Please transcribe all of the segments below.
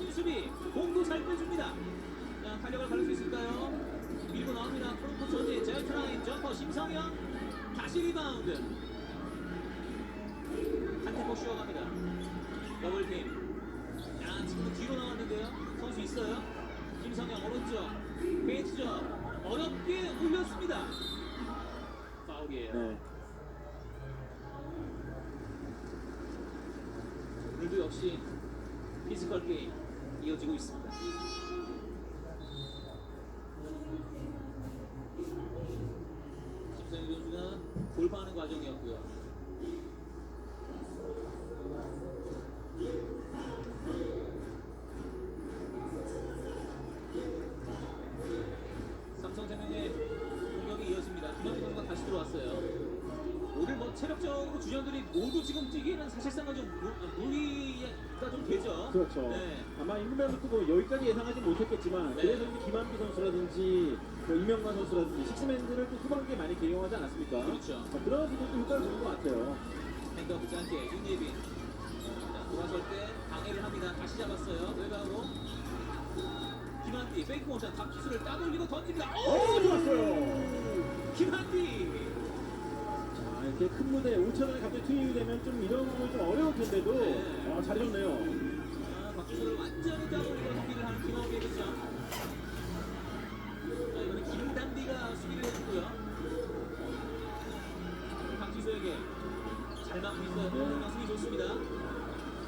멋진 수비 공도 잘 빼줍니다. 자 탄력을 가릴 수 있을까요? 밀고 나옵니다. 프론트 전진 제트라인 점퍼 심성현 다시 리바운드. 한 템포 쉬어갑니다. 더블팀. 야 지금 뒤로 나왔는데요. 선수 있어요. 김성현 오른쪽 페이트죠. 어렵게 올렸습니다. 파울이에요. 네. 오늘도 역시 피지컬 게임 이어지고 있습니다. 김성현 선수가 돌파하는 과정이었고요. 삼성생명의 공격이 이어집니다. 김현희 선수가 다시 들어왔어요. 오늘 뭐 체력적으로 주전들이 모두 지금 뛰기는 사실상은 좀 무, 무리가 좀 되죠. 그렇죠. 네. 아마 임금배도 뭐 여기까지 예상하지 못했겠지만 네. 이제 김한비 선수라든지 그 이명관 선수라든지 식스맨들을 또 후반기에 많이 개용하지 않았습니까? 그렇죠. 어, 그런 부분도 효과를 주는 것 같아요. 행동 짧게 윤예빈. 자, 돌아설 때 방해를 합니다. 다시 잡았어요. 외곽으로. 김한디 페이크 모션 박기수를 따돌리고 던집니다. 오, 오! 좋았어요. 김한디. 자, 이렇게 큰 무대 5천원에 갑자기 투입이 되면 좀 이런 부분이 좀 어려울 텐데도 네. 아, 잘해줬네요. 자, 박기수를 완전히 따돌리고 정리를 하는 득점. 자, 이번엔 김단비가 수비를 해주고요. 박기수에게 잘 막고 있어요. 동영 수비 좋습니다.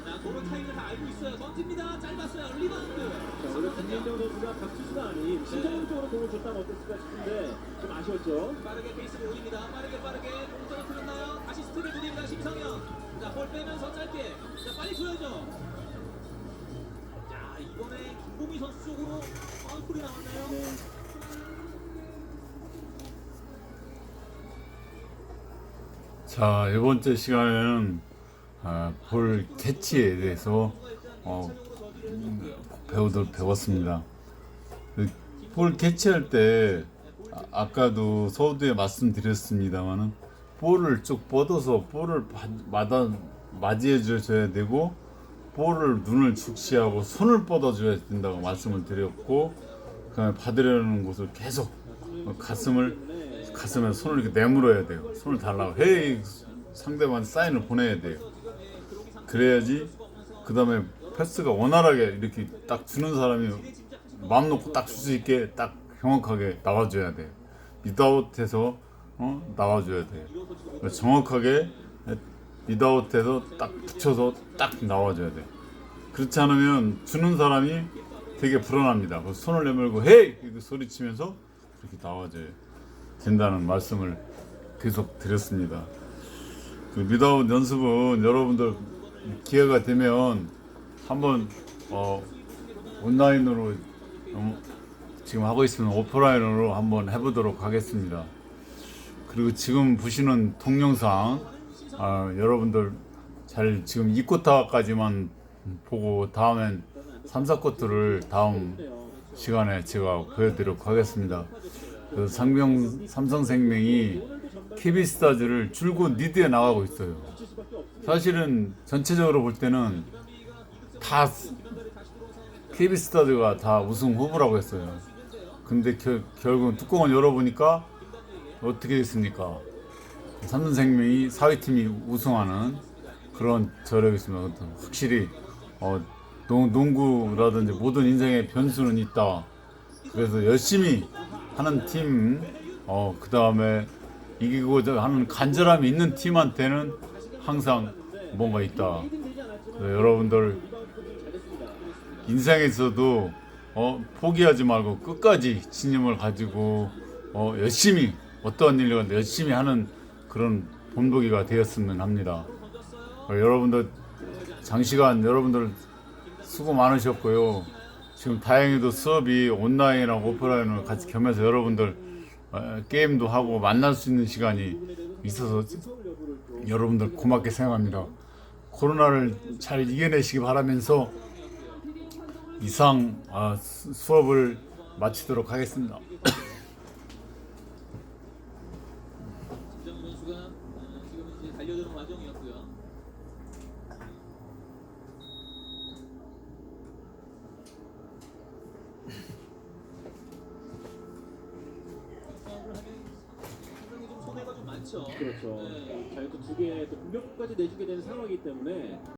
자, 도로 타임을 다 알고 있어요. 던집니다. 짧았어요. 리바운드. 자, 원래 김민정 선수가 박수수가 아닌 신정적으로 공을 줬다면 어땠을까 싶은데 좀 아쉬웠죠. 빠르게 페이스를 올립니다. 빠르게 빠르게 공 떨어뜨렸나요? 다시 스틸을 드립니다. 심성현. 자, 볼 빼면서 짧게. 자, 빨리 줘야죠. 자, 이번에 김보미 선수 쪽으로 파울풀이 나왔나요? 네. 자, 이번 주 시간에는 아, 볼 캐치에 대해서 어, 음, 배우들 배웠습니다. 그볼 캐치할 때 아, 아까도 서두에 말씀드렸습니다만은 볼을 쭉 뻗어서 볼을 바- 마다 맞이해 줘야 되고 볼을 눈을 축시하고 손을 뻗어 줘야 된다고 말씀을 드렸고 그다음에 받으려는 곳을 계속 어, 가슴을 가슴에 손을 이렇게 내물어야 돼요. 손을 달라고 헤이 상대방 사인을 보내야 돼요. 그래야지 그 다음에 패스가 원활하게 이렇게 딱 주는 사람이 마음 놓고 딱 줄 수 있게 딱 정확하게 나와줘야 돼요. 미다웃해서 어? 나와줘야 돼요. 정확하게 미다웃해서 딱 붙여서 딱 나와줘야 돼요. 그렇지 않으면 주는 사람이 되게 불안합니다. 손을 내밀고 헤이 이렇게 소리치면서 그렇게 나와줘야 된다는 말씀을 계속 드렸습니다. 그 미다웃 연습은 여러분들 기회가 되면 한번 어, 온라인으로 어, 지금 하고 있으면 오프라인으로 한번 해보도록 하겠습니다. 그리고 지금 보시는 동영상 아, 여러분들 잘 지금 2쿼터까지만 보고 다음엔 3, 4쿼터를 다음 시간에 제가 보여드리도록 하겠습니다. 그 상병 삼성생명이 KB스타즈를 줄곧 리드에 나가고 있어요. 사실은 전체적으로 볼 때는 다 KB스타즈가 다 우승 후보라고 했어요. 근데 결, 결국은 뚜껑을 열어보니까 어떻게 됐습니까? 삼성생명이 4위 팀이 우승하는 그런 저력이 있습니다. 확실히 어, 농, 농구라든지 모든 인생의 변수는 있다. 그래서 열심히 하는 팀, 어, 그 다음에 이기고자 하는 간절함이 있는 팀한테는 항상 뭔가 있다. 그래서 여러분들 인생에서도 어, 포기하지 말고 끝까지 신념을 가지고 어, 열심히 어떠한 일이건 열심히 하는 그런 본보기가 되었으면 합니다. 어, 여러분들 장시간 여러분들 수고 많으셨고요. 지금 다행히도 수업이 온라인이랑 오프라인으로 같이 겸해서 여러분들 어, 게임도 하고 만날 수 있는 시간이 있어서 여러분들 고맙게 생각합니다. 코로나를 잘 이겨내시기 바라면서 이상 아, 수- 수업을 마치도록 하겠습니다. 김정은 선수가 어, 지금 이제 달려드는 과정이었고요. 않죠. 그렇죠. 네. 자유투 두 개, 또 공격까지 내주게 되는 상황이기 때문에